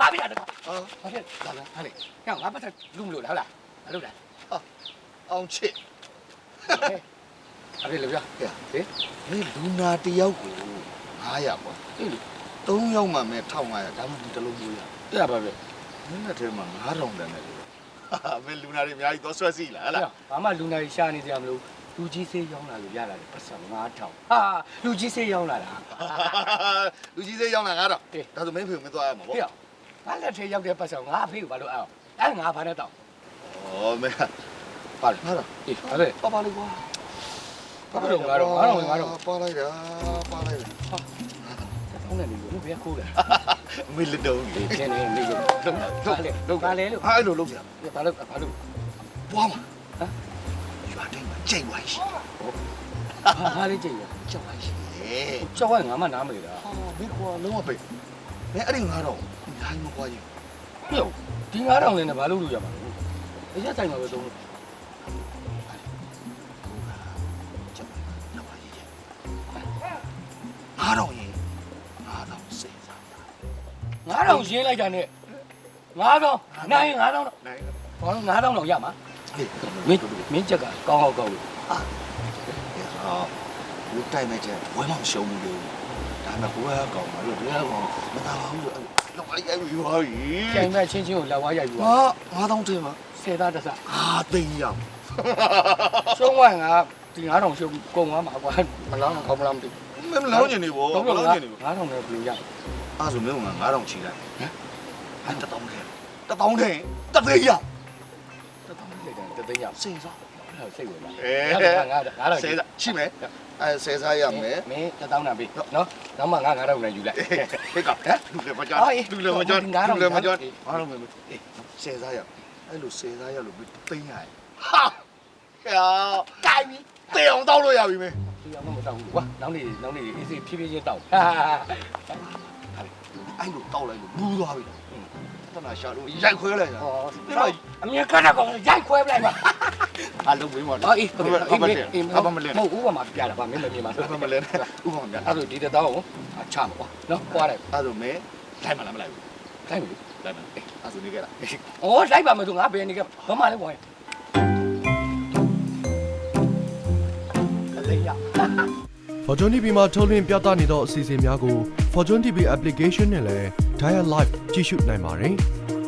ဘာဖြစ်လဲအာဘာဖြစ်လဲလာလာဟာလေဟဲ့ငါပတ်သက်လူမလို့လားဟုတ်လားမလို့လားအောင်ချစ်ဘာဖြစ်လဲပြောဟဲ့ဟေးမင်းလူနာတစ်ယောက်ကို900ပေါ့အေးလေ3ယောက်မှမဲ့1500ဒါမှမဟုတ်တစ်လုံးမျိုးရအဲ့ဒါဘာဖြစ်မင်းလက်ထဲမှာ9000တန်းနဲ့လို့ဟာမင်းလူနာတွေအများကြီးသွားဆွဲစီလားဟလားဘာမှလူနိုင်ရှာနေကြမလို့ လူကြီးစေးရောင်းလာလို့ရလာတယ်ပတ်စံ9000ဟာလူကြီးစေးရောင်းလာတာ လူကြီးစေးရောက်လာ9000ဟေး ဒါဆိုမင်းဖေကိုမင်းသွားရမှာပေါ့ဟေ့ငါလက်ထဲရောက်တဲ့ပတ်စံငါအဖေကိုဘာလို့အောင်အဲ့ငါဘာနဲ့တောင်းဩမင်းပါလို့ဟာလားအေးဘာလဲပါပါလေးကွာဘာလို့ငါတော့ငါတော့ငါတော့ ပါလိုက်တာပါလိုက်တာဖုန်းနဲ့နေလို့ဘယ်ခိုးလဲမင်းလက်တုံးလေကျင်းနေနေလို့ဘာလဲဘာလဲလို့ဟာအဲ့လိုလုပ်ကြဘာလို့ဘာလို့ပွားမှာ ဟမ်ရွာတိုင်းမှာကြိတ်ဝိုင်းရှိဟာလေးကြည့်ရကြိတ်ဝိုင်းရှိဟဲ့ကြောက်ရငါမှနားမလဲတာဟာမင်းကွာလုံးဝပိတ်မင်းအဲ့ဒီ9000ဟိုင်းမကွာကြီးပြုတ်ဒီ9000လဲနဲ့ဘာလို့လို့ရမှာလဲအရက်ဆိုင်မှာပဲသုံးလို့ကြိတ်ဝိုင်းကြီး9000ရင်9000စေးစား9000ရှင်းလိုက်တာနဲ့9000နိုင်9000တော့နိုင်ဘာလို့9000တော့ရမှာဟေး မင်းမင်းချက်ကကောင်းကောင်းကောင်းလို့ဟာလူတိုင်းမဲ့ကျဝဲမရှုံးဘူးလေဒါမဲ့ဟိုကကောင်မလို့ဒီကကောင်မသားပါဘူးလို့လောက်လိုက်ရိုက်ပြီးပါပြီကျိုင်မဲ့ချင်းချင်းကိုလက်ဝါးရိုက်ပြီးဟာ9000တင်ပါဆယ်သားတစ်စအာသိန်းရအောင်ရှုံးဝငါဒီ9000ရှုံးကုန်သွားမှာကွာမလောင်းကောင်းမလားမသိမင်းလောင်းကျင်နေဗောဘူးမလောင်းကျင်နေဗော9000နဲ့ဘယ်လိုရအဲ့ဆိုမင်းက9000ချီလိုက်ဟမ်အဲ့တထောင်းထဲတထောင်းထဲတသိန်း ရတက်တောင်းလိုက်တယ်တသိန်းရစေစားစိတ်ဝင်ပါအဲငါ9000စေစားရှိမယ်အဲစေစားရမယ်မင်းတက်တောင်းတာပြီနော်နောက်မှငါ9000နဲ့ယူလိုက်ဟေးကလူလည်းမကြောက်လူလည်းမကြောက်လူလည်းမကြောက်အားလုံးမင်းစေစားရအဲ့လိုစေစားရလို့သိန်းရဟာဟာကိုင်ပြီတေအောင်တောက်လို့ရပြီမင်းဒီအောင်တော့မတောက်ဘူးကွာနောက်နေ့နောက်နေ့အေးစေးဖြည်းဖြည်းချင်းတောက်ဟာဟာအဲ့လိုတောက်လိုက်လို့ဘူးသွားပြီ တနာရှာလို့ရိုက်ခွဲလိုက်တာဟောအမြင်ကတဲ့ကောင်ရိုက်ခွဲပလိုက်ပါအလုံးဝင်းပါအော်အေးဟုတ်ပြီအမလေးအမလေးမဟုတ်ဥပမာပြတာပါမင်းမမြင်ပါဥပမာလဲဥပမာပြအဲ့လိုဒီတသောကိုအချမှာကွာနော်ပွားတယ်အဲ့ဆိုမဲလိုက်မလားမလိုက်ဘူးခိုင်းပြီလိုက်မအဲ့ဆိုနေကြတာ။အော်လိုက်ပါမယ်သူငါဘယ်နေကဘာမှလည်းဝင်။အလေးရ Fortune TV မှာထုတ်လွှင့်ပြသနေသောအစီအစဉ်များကို Fortune TV application နဲ့လည်း Dial Live ကြည့်ရှုနိုင်ပါတယ်။